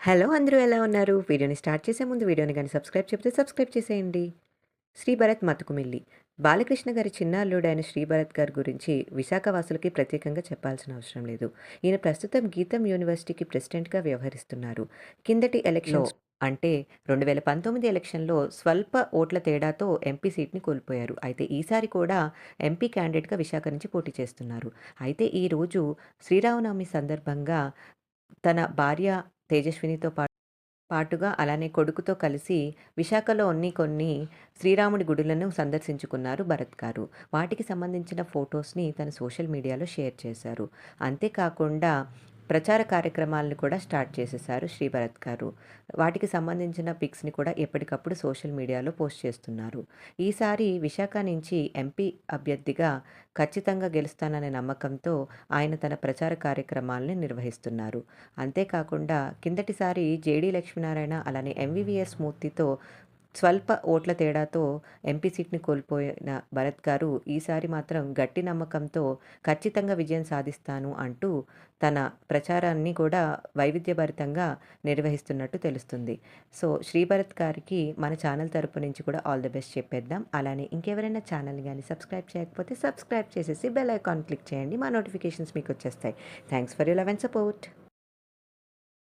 Hello అందరూ ఎలా ఉన్నారు? వీడియోని స్టార్ట్ చేసే ముందు వీడియోని గాని సబ్స్క్రైబ్ చెప్తే సబ్స్క్రైబ్ చేసేయండి. శ్రీ భరత్ మతుకుమిల్లి బాలకృష్ణ గారి చిన్న అల్లుడైన శ్రీ భరత్ గారి గురించి విశాఖ వాసులకి ప్రత్యేకంగా చెప్పాల్సిన అవసరం లేదు. ఈయన ప్రస్తుతం గీతం యూనివర్సిటీకి ప్రెసిడెంట్‌గా వ్యవహరిస్తున్నారు. కిందటి ఎలక్షన్స్ అంటే 2019 ఎలక్షన్‌లో స్వల్ప ఓట్ల తేడాతో ఎంపీ సీట్‌ని కోల్పోయారు. అయితే ఈసారి కూడా ఎంపీ క్యాండిడేట్‌గా విశాఖ నుంచి పోటీ చేస్తున్నారు. అయితే ఈరోజు శ్రీరామనవమి సందర్భంగా తన భార్య తేజస్వినితో పా పాటుగా అలానే కొడుకుతో కలిసి విశాఖలోని కొన్ని శ్రీరాముడి గుడులను సందర్శించుకున్నారు భరత్ గారు. వాటికి సంబంధించిన ఫొటోస్ని తన సోషల్ మీడియాలో షేర్ చేశారు. అంతేకాకుండా ప్రచార కార్యక్రమాలను కూడా స్టార్ట్ చేసేశారు శ్రీ భరత్ గారు. వాటికి సంబంధించిన పిక్స్‌ని కూడా ఎప్పటికప్పుడు సోషల్ మీడియాలో పోస్ట్ చేస్తున్నారు. ఈసారి విశాఖ నుంచి ఎంపీ అభ్యర్థిగా ఖచ్చితంగా గెలుస్తాననే నమ్మకంతో ఆయన తన ప్రచార కార్యక్రమాలని నిర్వహిస్తున్నారు. అంతేకాకుండా కిందటిసారి జేడీ లక్ష్మీనారాయణ అలానే ఎంవీవీఎస్ మూర్తితో స్వల్ప ఓట్ల తేడాతో ఎంపీ సీట్‌ని కోల్పోయిన భరత్ గారు ఈసారి మాత్రం గట్టి నమ్మకంతో ఖచ్చితంగా విజయం సాధిస్తాను అంటూ తన ప్రచారాన్ని కూడా వైవిధ్యభరితంగా నిర్వహిస్తున్నట్టు తెలుస్తుంది. సో, శ్రీ భరత్ గారికి మన ఛానల్ తరపు నుంచి కూడా ఆల్ ది బెస్ట్ చెప్పేద్దాం. అలానే ఇంకెవరైనా ఛానల్‌ని కానీ సబ్స్క్రైబ్ చేయకపోతే సబ్స్క్రైబ్ చేసేసి బెల్ ఐకాన్ క్లిక్ చేయండి. మా నోటిఫికేషన్స్ మీకు వచ్చేస్తాయి thanks for you love and support.